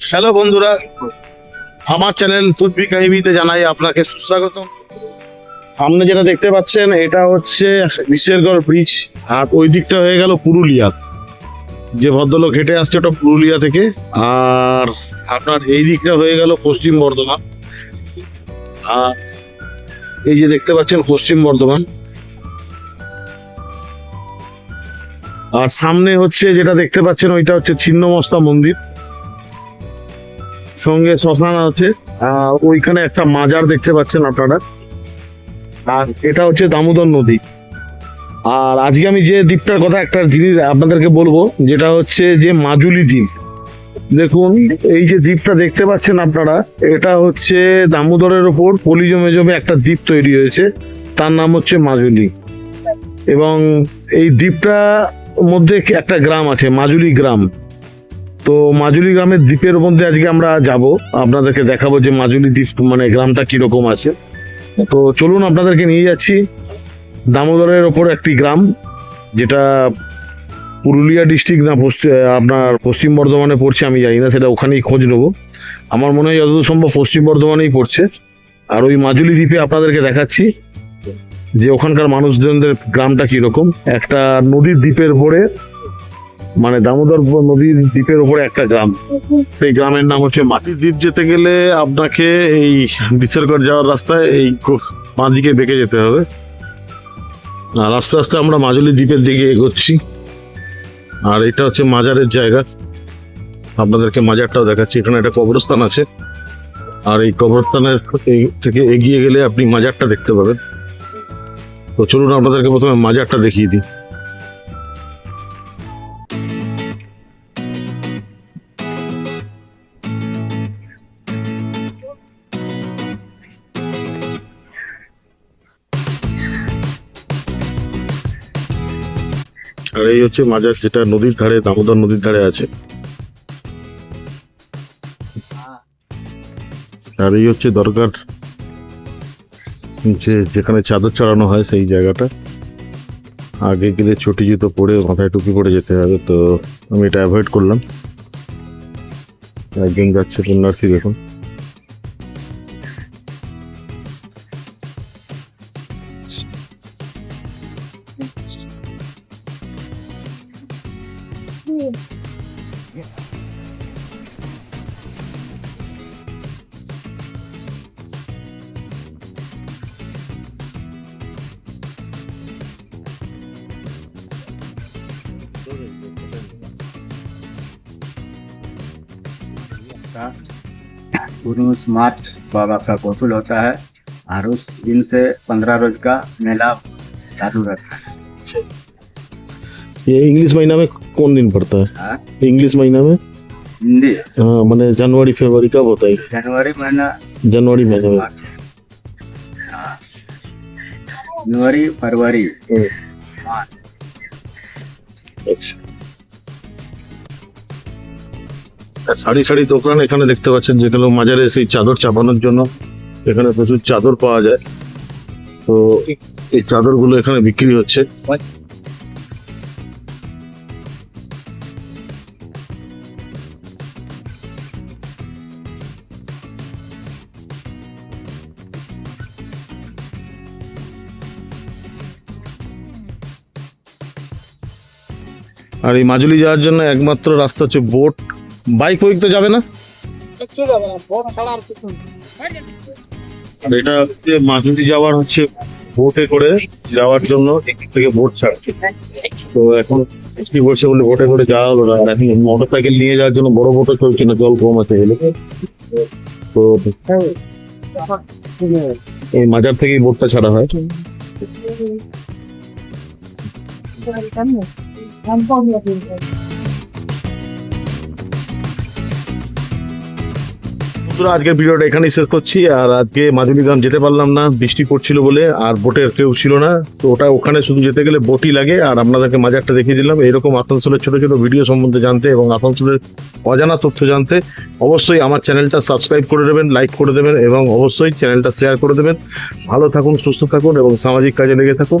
Hello বন্ধুরা, আমার channel ফুটবি কাহিবিতে জানাই আপনাকে সুস্বাগতম। সামনে যেটা দেখতে পাচ্ছেন, এটা হচ্ছে বিশেরগড় ব্রিজ, আর ওই দিকটা হয়ে গেল পুরুলিয়া। যে ভদ্রলোক হেঁটে আসছে ওটা পুরুলিয়া থেকে, আর আপনার এই দিকটা হয়ে গেল পশ্চিম বর্ধমান। আর এই যে দেখতে পাচ্ছেন পশ্চিম বর্ধমান। আর সামনে হচ্ছে যেটা দেখতে পাচ্ছেন, ওইটা হচ্ছে ছিন্নমস্তা মন্দির। সঙ্গে শ্মশান আছে। ওইখানে একটা মাজার দেখতে পাচ্ছেন আপনারা। আর এটা হচ্ছে দামোদর নদী। আর আজকে আমি যে দ্বীপটার কথা একটা জিনিস আপনাদেরকে বলব, যেটা হচ্ছে যে মাজুলি দ্বীপ। দেখুন, এই যে দ্বীপটা দেখতে পাচ্ছেন আপনারা, এটা হচ্ছে দামোদরের ওপর পলি জমে জমে একটা দ্বীপ তৈরি হয়েছে। তার নাম হচ্ছে মাজুলি। এবং এই দ্বীপটা মধ্যে একটা গ্রাম আছে, মাজুলি গ্রাম। তো মাজুলি গ্রামের দ্বীপের মধ্যে আজকে আমরা যাব। আপনাদেরকে দেখাবো যে মাজুলি দ্বীপ মানে গ্রামটা কীরকম আছে। তো চলুন আপনাদেরকে নিয়ে যাচ্ছি। দামোদরের ওপর একটি গ্রাম, যেটা পুরুলিয়া ডিস্ট্রিক্ট না আপনার পশ্চিম বর্ধমানে পড়ছে, আমি জানি না, সেটা ওখানেই খোঁজ নেব। আমার মনে হয় যতদূর সম্ভব পশ্চিম বর্ধমানেই পড়ছে। আর ওই মাজুলি দ্বীপে আপনাদেরকে দেখাচ্ছি যে ওখানকার মানুষজনদের গ্রামটা কীরকম। একটা নদীর দ্বীপের উপরে মানে দামোদর নদীর দ্বীপের উপরে একটা গ্রাম। সেই গ্রামের নাম হচ্ছে মাটির দ্বীপ যেতে গেলে আপনাকে এই বিশ্বরগড় যাওয়ার রাস্তায় এই বাঁ দিকে বেঁকে যেতে হবে। আর আস্তে আস্তে আমরা মাজুলি দ্বীপের দিকে এগোচ্ছি। আর এটা হচ্ছে মাজারের জায়গা। আপনাদেরকে মাজারটাও দেখাচ্ছি। এখানে একটা কবরস্থান আছে। আর এই কবরস্থানের থেকে এগিয়ে গেলে আপনি মাজারটা দেখতে পাবেন। তো চলুন আপনাদেরকে প্রথমে মাজারটা দেখিয়ে দিই। আর এই হচ্ছে মাজার, যেটা নদীর ধারে, দামোদর নদীর ধারে আছে। আর এই হচ্ছে দরকার যে যেখানে চাদর চড়ানো হয় সেই জায়গাটা। আগে গেলে ছুটি জুতো পরে মাথায় টুপি পরে যেতে হবে, তো আমি এটা অ্যাভয়েড করলাম। একজন যাচ্ছে পুণ্যার্থী দেখুন। का उन्नीस मार्च बाबा का गौसुल होता है। और उस दिन से पंद्रह रोज का मेला चालू रहता है। ये इंग्लिश महीना में कौन दिन पड़ता है हाँ, इंग्लिश महीना में हिंदी हाँ मैंने जनवरी फरवरी कब होता है जनवरी महीना जनवरी महीने में मार्च हाँ, जनवरी फरवरी मार्च আচ্ছা আর সারি সারি দোকান এখানে দেখতে পাচ্ছেন যেগুলো মাজারে সেই চাদর চাপানোর জন্য এখানে প্রচুর চাদর পাওয়া যায় তো এই চাদরগুলো এখানে বিক্রি হচ্ছে আর এই মাজুলি যাওয়ার জন্য একমাত্র রাস্তা হচ্ছে বোট। বাইক ওইক তো যাবে না? আর কিছু না। আর এটা হচ্ছে মাজুলি যাওয়ার হচ্ছে বোটে করে যাওয়ার জন্য এখান থেকে বোট ছাড়ছে। তো এখন বৃষ্টি পড়ছে বলে বোটে করে যাওয়া হলো না। আর এখন মোটর সাইকেল নিয়ে যাওয়ার জন্য বড় বোটও চলছে না জল কম আছে এলে। তো এই মাজার থেকেই বোটটা ছাড়া হয়। আজকের ভিডিওটা এখানেই শেষ করছি। আর আজকে মাজুলি গ্রাম যেতে পারলাম না, বৃষ্টি পড়ছিল বলে, আর বোটের কেউ ছিল না। তো ওটা ওখানে শুধু যেতে গেলে বোটই লাগে। আর আপনাদেরকে মাজারটা দেখিয়ে দিলাম। এরকম আসানসোলের ছোট ছোট ভিডিও সম্বন্ধে জানতে এবং আসানসোলের অজানা তথ্য জানতে অবশ্যই আমার চ্যানেলটা সাবস্ক্রাইব করে দেবেন, লাইক করে দেবেন এবং অবশ্যই চ্যানেলটা শেয়ার করে দেবেন। ভালো থাকুন, সুস্থ থাকুন এবং সামাজিক কাজে লেগে থাকুন।